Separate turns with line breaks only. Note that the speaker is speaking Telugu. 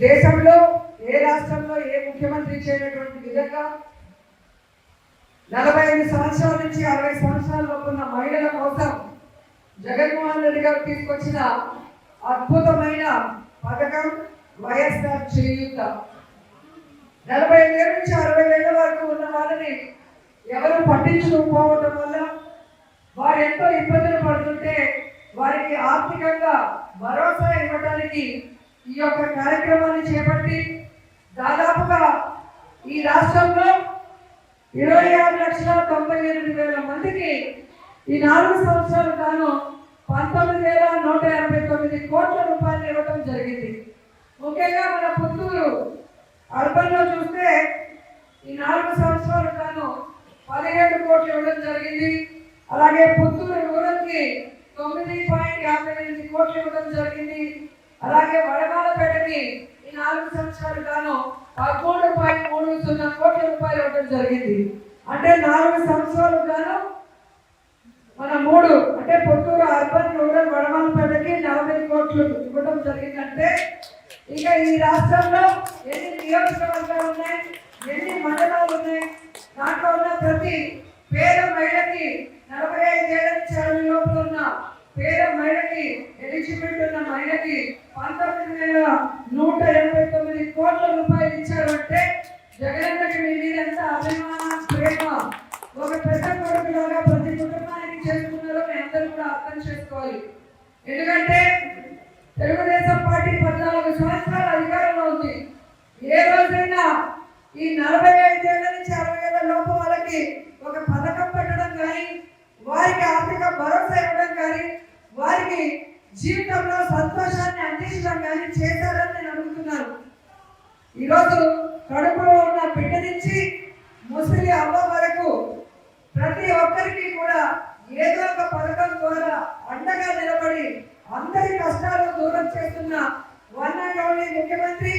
దేశంలో ఏ రాష్ట్రంలో ఏ ముఖ్యమంత్రి చేయనటువంటి విధంగా నలభై ఐదు సంవత్సరాల నుంచి అరవై సంవత్సరాల ఉన్న మహిళల కోసం జగన్మోహన్ రెడ్డి గారు తీసుకొచ్చిన అద్భుతమైన పథకం వైఎస్ఆర్ చేయూత. నలభై ఐదేళ్ళ నుంచి అరవై ఏళ్ళ వరకు ఉన్న వాళ్ళని ఎవరు పట్టించుకోకపోవడం వల్ల వారు ఎంతో ఇబ్బందులు పడుతుంటే వారికి ఆర్థికంగా భరోసా ఇవ్వడానికి ఈ యొక్క కార్యక్రమాన్ని చేపట్టి దాదాపుగా ఈ రాష్ట్రంలో ఇరవై ఆరు లక్షల తొంభై ఎనిమిది వేల మందికి ఈ నాలుగు సంవత్సరాలు గాను పంతొమ్మిది వేల నూట ఎనభై తొమ్మిది కోట్ల రూపాయలు ఇవ్వడం జరిగింది. ముఖ్యంగా మన పుత్తూరు అర్బన్లో చూస్తే ఈ నాలుగు సంవత్సరాలు గాను పదిహేడు కోట్లు ఇవ్వడం జరిగింది. అలాగే పుత్తూరు రూరల్కి తొమ్మిది పాయింట్ యాభై ఎనిమిది కోట్లు ఇవ్వడం జరిగింది. అలాగే వడగాలపేటకి ఈ నాలుగు సంవత్సరాలు గాను పదమూడు పాయింట్ మూడు సున్నా కోట్ల రూపాయలు ఇవ్వడం జరిగింది. అంటే నాలుగు సంవత్సరాలు గాను మన మూడు అంటే పుత్తూరు అర్బన్ రూరల్ వడమాలపేటకి నలభై కోట్లు ఇవ్వడం జరిగిందంటే ఇక ఈ రాష్ట్రంలో ఎన్ని నియోజకవర్గాలు ఉన్నాయి ఎన్ని మండలాలు ఉన్నాయి దాంట్లో ఉన్న ప్రతి పేద మహిళకి నలభై ఐదు నుంచి అరవై లోపల ఉన్న పేద మహిళకి ఎలిజిబిలిటీ ఉన్న మహిళకి పంతొమ్మిది వేల నూట ఎనభై తొమ్మిది కోట్ల రూపాయలు ఇచ్చారంటే జగన్కి మీ మీద ఎంత అభిమాన ప్రేమ? ఒక పెద్ద కొడుకులాగా ప్రతి కుటుంబానికి చేస్తున్నారో మీ అందరూ కూడా అర్థం చేసుకోవాలి. ఎందుకంటే తెలుగుదేశం పార్టీ పద్నాలుగు సంవత్సరాలు జీవితంలో సంతోషాన్ని అందించడం కానీ చేశారని నేను అడుగుతున్నాను. ఈరోజు కడుపులో ఉన్న బిడ్డ నుంచి ముసలి అవ్వ వరకు ప్రతి ఒక్కరికి కూడా ఏదో ఒక పథకం ద్వారా అండగా నిలబడి అందరి కష్టాలు దూరం చేస్తున్న వన్ అండ్ ఓన్లీ ముఖ్యమంత్రి